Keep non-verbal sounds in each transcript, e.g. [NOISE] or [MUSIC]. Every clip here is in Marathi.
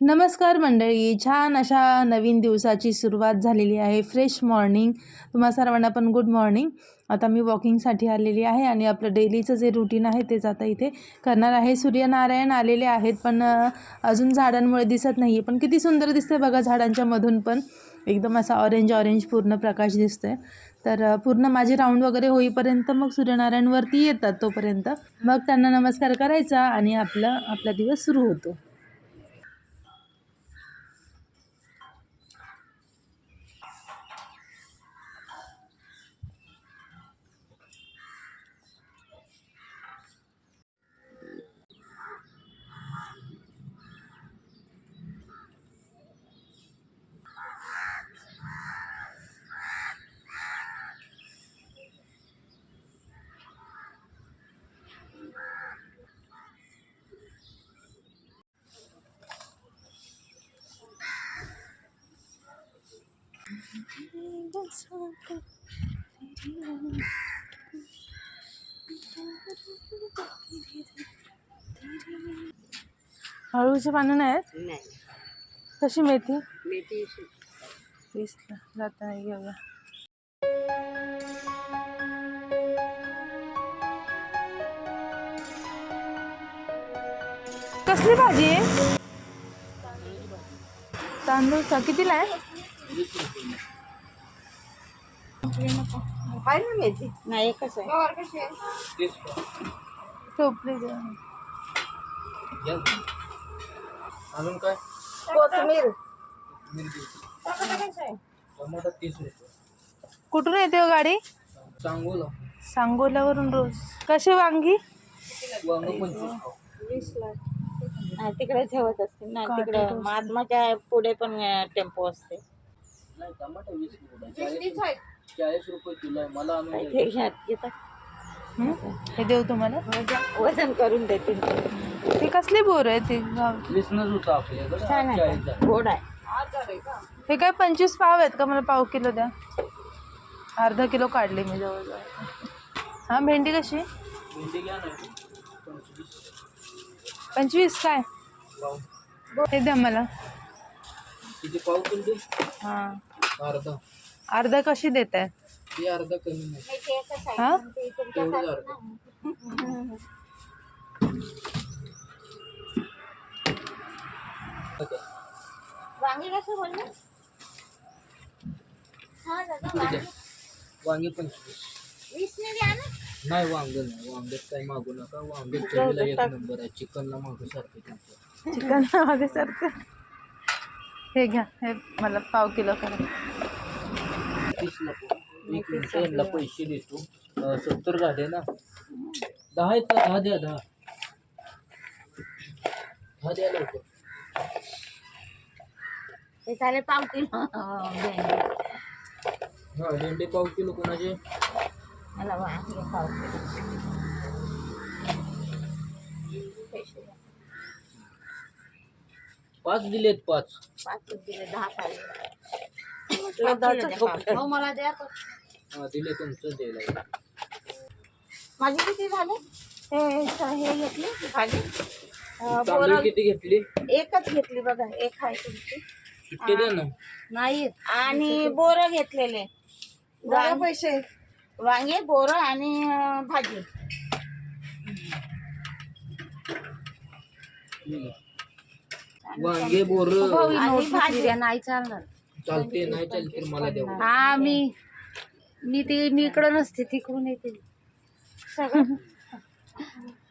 नमस्कार मंडळी. छान अशा नवीन दिवसाची सुरुवात झालेली आहे. फ्रेश मॉर्निंग तुम्हा सर्वांना पण गुड मॉर्निंग आता मी वॉकिंगसाठी आलेली आहे आणि आपलं डेलीचं जे रुटीन आहे तेच आता इथे करणार आहे. सूर्यनारायण आलेले आहेत पण अजून झाडांमुळे दिसत नाही आहे पण किती सुंदर दिसते बघा झाडांच्या मधून पण. एकदम असा ऑरेंज ऑरेंज पूर्ण प्रकाश दिसतोय. तर पूर्ण माझे राऊंड वगैरे होईपर्यंत मग सूर्यनारायणवरती येतात तोपर्यंत. मग त्यांना नमस्कार करायचा आणि आपला आपला दिवस सुरू होतो. हळूची पानं नाही आहेत नाही. कशी मेथी? मेथी तीसला जाताना घेऊया कसली भाजी? आहे तांदूळ सा कितीला आहे? मेथी? नाही एकच आहे. टोपली दे. अजून काय? कोथिंबीर टमाटर तीस रुपये. कुठून येते हो गाडी? सांगोला. सांगोल्यावरून रोज. कसे वांगी? वांग पंचवीस पाव. नाही तिकडे ठेवत असते. ना तिकडे. महात्माच्या पुढे पण टेम्पो असते. नाही टमाटर वीस रुपये. चाळीस चाळीस रुपये. किलो आहे. मला आणून द्या. ते घ्या घेतात हं? हे देऊ तुम्हाला. वजन करून देते. ते कसली बोर आहे ते? गाव वीसनच होतं आपल्याकडे. छान चाळीस आहे झालं. गोड आहे. हे काय पंचवीस पाव आहेत का? मला पाव किलो द्या. अर्धा किलो काढले मी जवळजवळ. हां भेंडी कशी? भेंडी घ्या ना. पंचवीस. पंचवीस काय? पाव. हे द्या मला. किती पाव किलो? हां. अर्धा. अर्धा कशी देत आहे ते अर्धा कमी नाही. हां? अर्धा. [LAUGHS] वांगी कसं बोलले किती द्या? वांगे। पंचवीस वीस ने द्या ना? नाही वांग नाही वांग्यात काय मागू नका वांग्यात चवीला एक नंबर आहे चिकनला मागू सारखं तुमचं चिकन मागे सारखं हे घ्या हे मला पाव किलो करा तीसला पाव. एक मिनिट यांना पैसे देतो। सत्तर झाले ना? दहा आहेत का? दहा द्या दहा. दहा द्या लवकर. ते झाले पाव किलो भेंडी हा भेंडे पाव किलो कोणाचे मला पाव किलो पाच दिलेत पाच पाच दिले दहा पाहिजे हो मला द्या दिले तुमचं द्यायला माझे किती झाले हे हे घेतली भाजी अं, बोरं किती घेतली? एकच घेतली बघा एक आहे तुमची. सुट्टे द्या ना नाही आणि बोरं घेतलेले. वांग- पैसे. वांगे बोरं आणि अं, भाजी. वांगे बोर. आणि भाजी. नाही चालणार. चालते नाही चालते मला द्या हा मी मी ते मी इकडं नसते तिकडून येते. सगळं. [LAUGHS]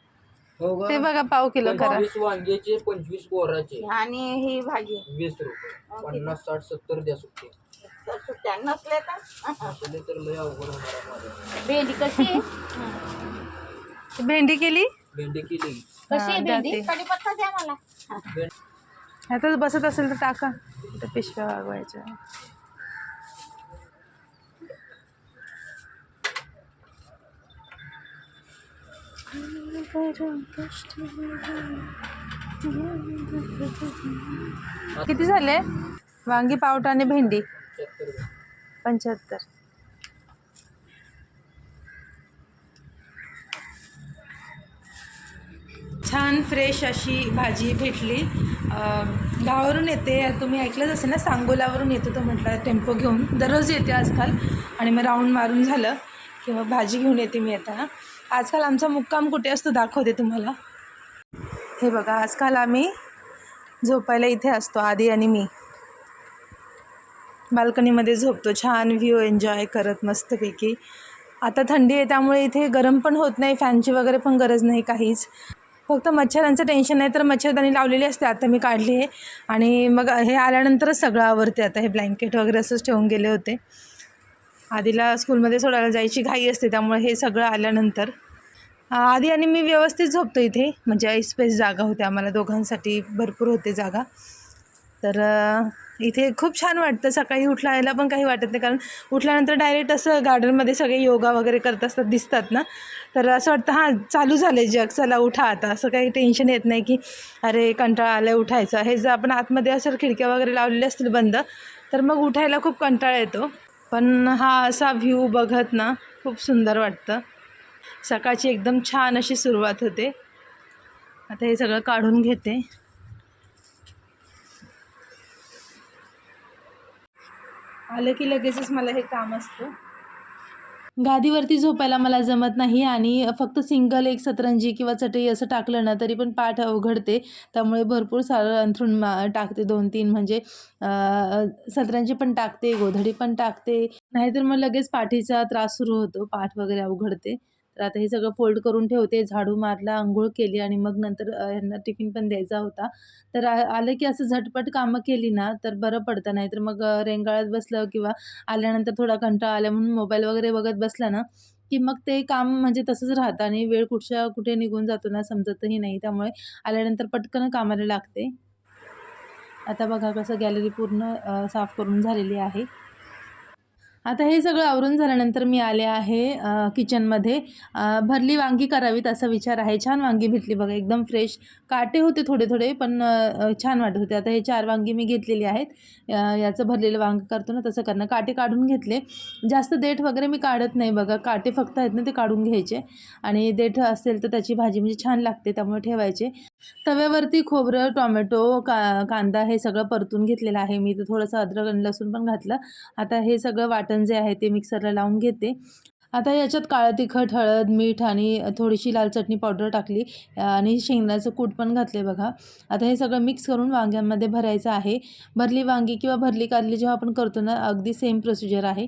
हो का? ते बघा पाव किलो करा. पंचवीस वांग्याचे पंचवीस बोराचे आणि ही भाजी. वीस रुपये. पन्नास साठ सत्तर द्या सुट्टे. तर सुट्ट्या नसले तर. असले तर लय अवघड होणार आहे माझं. भेंडी कशी आहे? भेंडी केली? भेंडी किती कशी आहे भेंडी. कढीपत्ता द्या मला. भेंडी आता बसत असेल तर टाका. पिशव्या वागवायच्या. किती झाले? वांगी पावटा आणि भेंडी? पंच्याहत्तर. छान फ्रेश अशी भाजी भेटली. गावावरून येते. तुम्ही ऐकलंच असेल ना सांगोलावरून येतो तो म्हटलं टेम्पो घेऊन. दररोज येते आजकाल. आणि मग राऊंड मारून झालं. किंवा भाजी घेऊन येते मी आता. आजकाल आमचा मुक्काम कुठे असतो दाखवते तुम्हाला. हे बघा आजकाल आम्ही झोपायला इथे असतो आधी आणि मी. बाल्कनीमध्ये झोपतो छान व्ह्यू एन्जॉय करत मस्तपैकी. आता थंडी आहे त्यामुळे इथे गरम पण होत नाही फॅनची वगैरे पण गरज नाही काहीच. फक्त मच्छरांचं टेन्शन नाही तर मच्छरदाणी लावलेली असते आता मी काढली आहे. आणि मग हे आल्यानंतरच सगळं आवरते आता हे ब्लँकेट वगैरे असंच ठेवून गेले होते. आधीला स्कूलमध्ये सोडायला जायची घाई असते त्यामुळे हे सगळं आल्यानंतर. आधी आणि मी व्यवस्थित झोपतो इथे म्हणजे स्पेस जागा होते आम्हाला दोघांसाठी भरपूर होते जागा. तर इथे खूप छान वाटतं सकाळी उठलायला पण काही वाटत नाही कारण उठल्यानंतर डायरेक्ट असं गार्डनमध्ये सगळे योगा वगैरे करत असतात दिसतात ना. तर असं वाटतं हां चालू झालं आहे जग चला उठा आता. असं काही टेन्शन येत नाही की अरे कंटाळा आलं आहे उठायचं. हे जर आपण आतमध्ये असं खिडक्या वगैरे लावलेल्या असतील बंद तर मग उठायला खूप कंटाळा येतो. पण हा असा व्ह्यू बघत ना खूप सुंदर वाटतं. सकाळची एकदम छान अशी सुरुवात होते. आता हे सगळं काढून घेते. आलं की लगेचच मला हे काम असतं. गादीवरती झोपायला मला जमत नाही आणि फक्त सिंगल एक सतरंजी किंवा चटई असं टाकलं ना तरी पण पाठ अवघडते. त्यामुळे भरपूर सारं अंथरूण मा टाकते दोन तीन म्हणजे सतरंजी पण टाकते गोधडी पण टाकते. नाहीतर मग लगेच पाठीचा त्रास सुरू होतो पाठ वगैरे अवघडते. तर आता हे सगळं फोल्ड करून ठेवते झाडू मारला आंघोळ केली आणि मग नंतर यांना टिफिन पण द्यायचा होता. तर आलं की असं झटपट कामं केली ना तर बरं पडतं. नाही तर मग रेंगाळत बसलं किंवा आल्यानंतर थोडा कंटाळा आला म्हणून मोबाईल वगैरे बघत बसला ना की मग ते काम म्हणजे तसंच राहतं आणि वेळ कुठच्या कुठे निघून जातो ना समजतही नाही. त्यामुळे आल्यानंतर पटकन कामाला लागते. आता बघा कसं गॅलरी पूर्ण साफ करून झालेली आहे. आता हे सगळं आवरून झाल्यानंतर मी आले आहे किचनमध्ये. भरली वांगी करावीत असा विचार आहे. छान वांगी भेटली बघा एकदम फ्रेश. काटे होते थोडे थोडे पण छान वाटत होते. आता हे चार वांगी मी घेतलेली आहेत. याचं भरलेलं वांग करतो ना तसं करणं. काटे काढून घेतले. जास्त देठ वगैरे मी काढत नाही बघा. काटे फक्त आहेत ना ते काढून घ्यायचे. आणि देठ असेल तर त्याची भाजी म्हणजे छान लागते त्यामुळे ठेवायचे. तव्यावरती खोबरं टोमॅटो का कांदा हे सगळं परतून घेतलेलं आहे. मी तर थोडंसं अद्रक आणि लसूण पण घातलं. आता हे सगळं वाटण जे आहे ते मिक्सरला लावून घेते. आता याच्यात काळं तिखट हळद मीठ आणि थोडीशी लाल चटणी पावडर टाकली. आणि शेंगदाचं कूट पण घातले बघा. आता हे सगळं मिक्स करून वांग्यांमध्ये भरायचं आहे. भरली वांगी किंवा भरली कारली जेव्हा आपण करतो ना अगदी सेम प्रोसिजर आहे.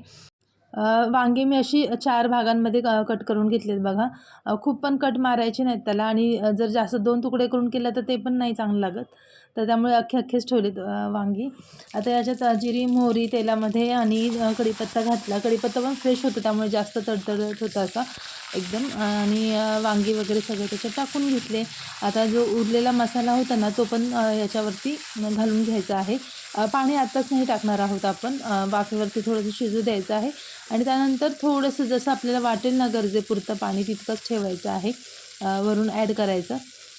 वांगे मी अशी चार भागांमध्ये क कट करून घेतलेत बघा. खूप पण कट मारायचे नाहीत त्याला आणि जर जास्त दोन तुकडे करून केलं तर ते पण नाही चांगलं लागत. तर त्यामुळे अख्खे अख्खेच ठेवलेत वांगी. आता याच्यात अ, जिरी मोहरी तेलामध्ये आणि कढीपत्ता घातला. कढीपत्ता पण फ्रेश होतं त्यामुळे जास्त तडतडत होता असा एकदम. आणि वांगी वगैरे सगळं त्याच्यात टाकून घेतले. आता जो उरलेला मसाला होता ना तो पण याच्यावरती घालून घ्यायचा आहे. पाणी आत्ताच नाही टाकणार आहोत आपण. बाकीवरती वाफेवरती थोडंसं शिजू द्यायचं आहे. आणि त्यानंतर थोडंसं जसं आपल्याला वाटेल ना गरजेपुरतं पाणी तितकंच ठेवायचं आहे वरून ॲड करायचं.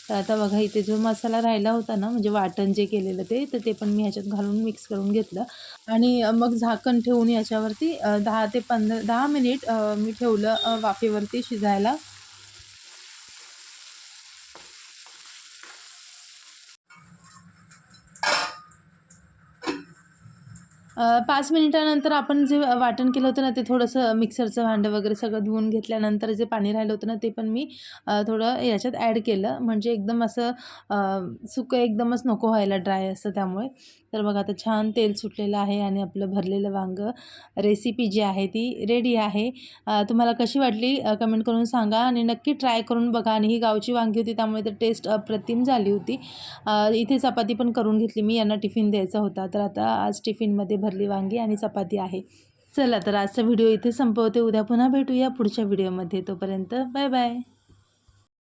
तर आता बघा इथे जो मसाला राहिला होता ना म्हणजे वाटण जे केलेलं ते तर ते पण मी ह्याच्यात घालून मिक्स करून घेतलं. आणि मग झाकण ठेवून याच्यावरती दहा ते पंधरा दहा मिनिट मी ठेवलं वाफेवरती शिजायला. पाच मिनिटानंतर आपण जे वाटण केलं होतं ना ते थोडंसं मिक्सरचं भांडं वगैरे सगळं धुवून घेतल्यानंतर जे पाणी राहिलं होतं ना ते पण मी थोडं याच्यात ॲड केलं. म्हणजे एकदम असं सुकं एकदमच नको व्हायला ड्राय असतं त्यामुळे. तर बघा आता छान तेल सुटलेलं आहे आणि आपलं भरलेलं वांगं रेसिपी जी आहे ती रेडी आहे. तुम्हाला कशी वाटली कमेंट करून सांगा आणि नक्की ट्राय करून बघा. आणि ही गावची वांगी होती त्यामुळे तर टेस्ट अप्रतिम झाली होती. इथे चपाती पण करून घेतली मी यांना टिफिन द्यायचा होता. तर आता आज टिफिनमध्ये भर भरली वांगी आणि चपाती आहे. चला तर आजचा व्हिडिओ इथे संपवते. उद्या पुन्हा भेटूया पुढच्या व्हिडिओमध्ये. तोपर्यंत बाय बाय.